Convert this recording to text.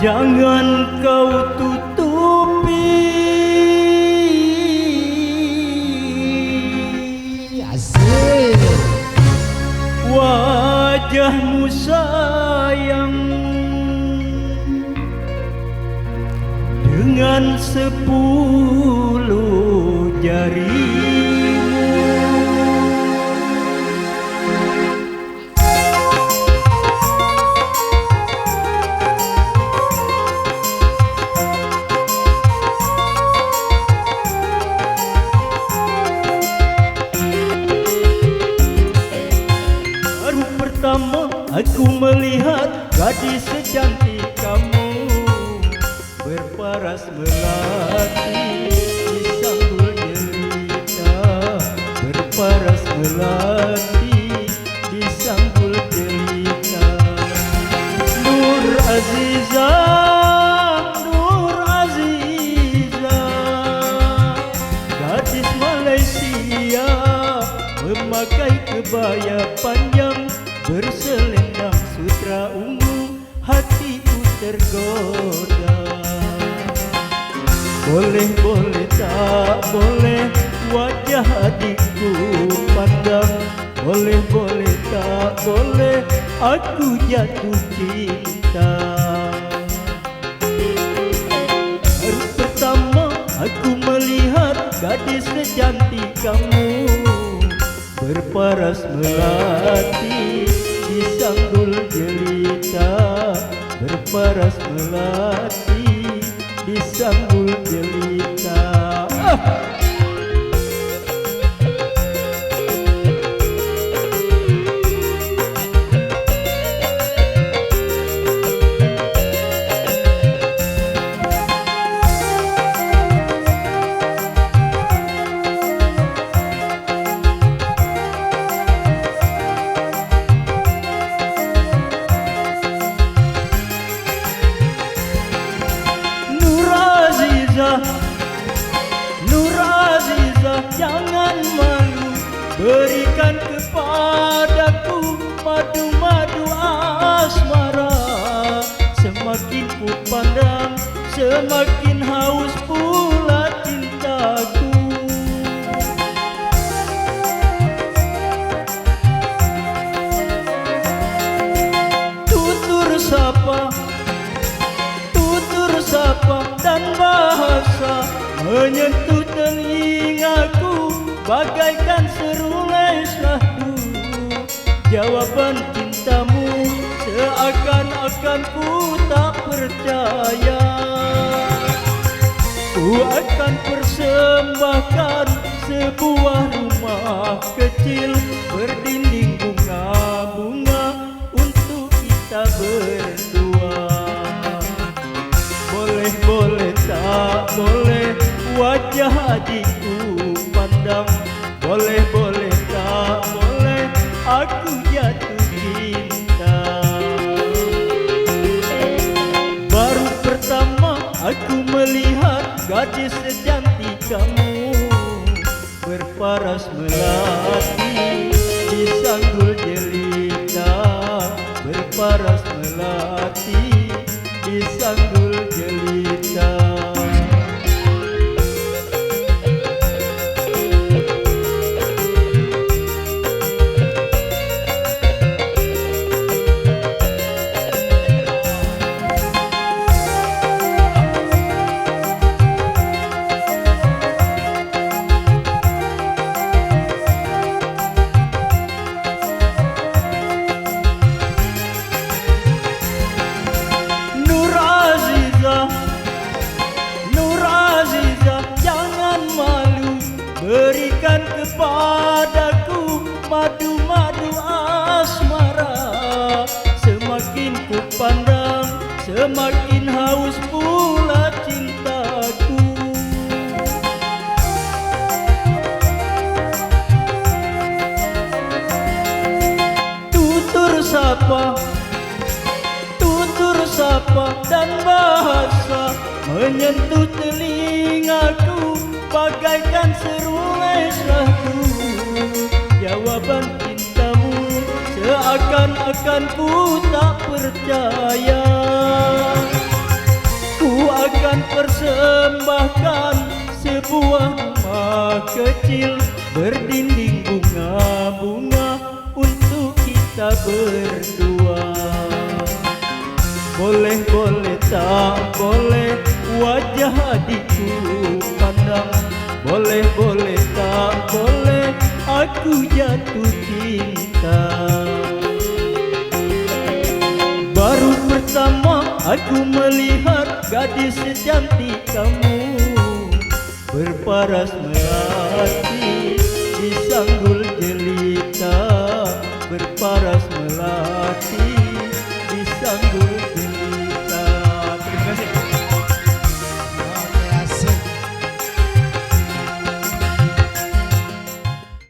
Jangan kau tutupi. Asik wajahmu sayang. Dengan sepuluh gadis secantik kamu Berparas melati. Di sanggul jelita Berparas melati. Memakai kebaya panjang berselendang sutra ungu hatiku tergoda. Boleh boleh tak boleh wajah adikku pandang. Boleh boleh tak boleh aku jatuh cinta. Baru pertama aku melihat gadis secantik kamu. Berparas melati di sanggul jelita Berparas melati di sanggul jelita ah! Nur Aziza Jangan malu. Berikan kepadaku Madu-madu asmara. Semakin ku pandang Semakin haus pula menyentuh telingaku bagaikan serulai syahdu jawaban cintamu seakan-akan ku tak percaya. Ku akan persembahkan sebuah rumah kecil berdinding bunga-bunga untuk kita berdua wajah adikku pandang boleh boleh tak boleh aku jatuh cinta. Baru pertama aku melihat gadis secantik kamu. Berparas melati di sanggul jelita Kepadaku Madu-madu asmara. Semakin ku pandang Semakin haus pula cintaku. Tutur sapa tutur sapa dan bahasa. Menyentuh telingaku bagaikan serulai syahdu jawaban cintamu seakan-akan ku tak percaya. Persembahkan sebuah rumah kecil berdinding bunga-bunga untuk kita berdua. Boleh boleh tak boleh wajah adikku pandang. Boleh boleh tak boleh aku jatuh cinta. Baru pertama aku melihat gadis secantik kamu. Berparas melati di sanggul jelita. Berparas melati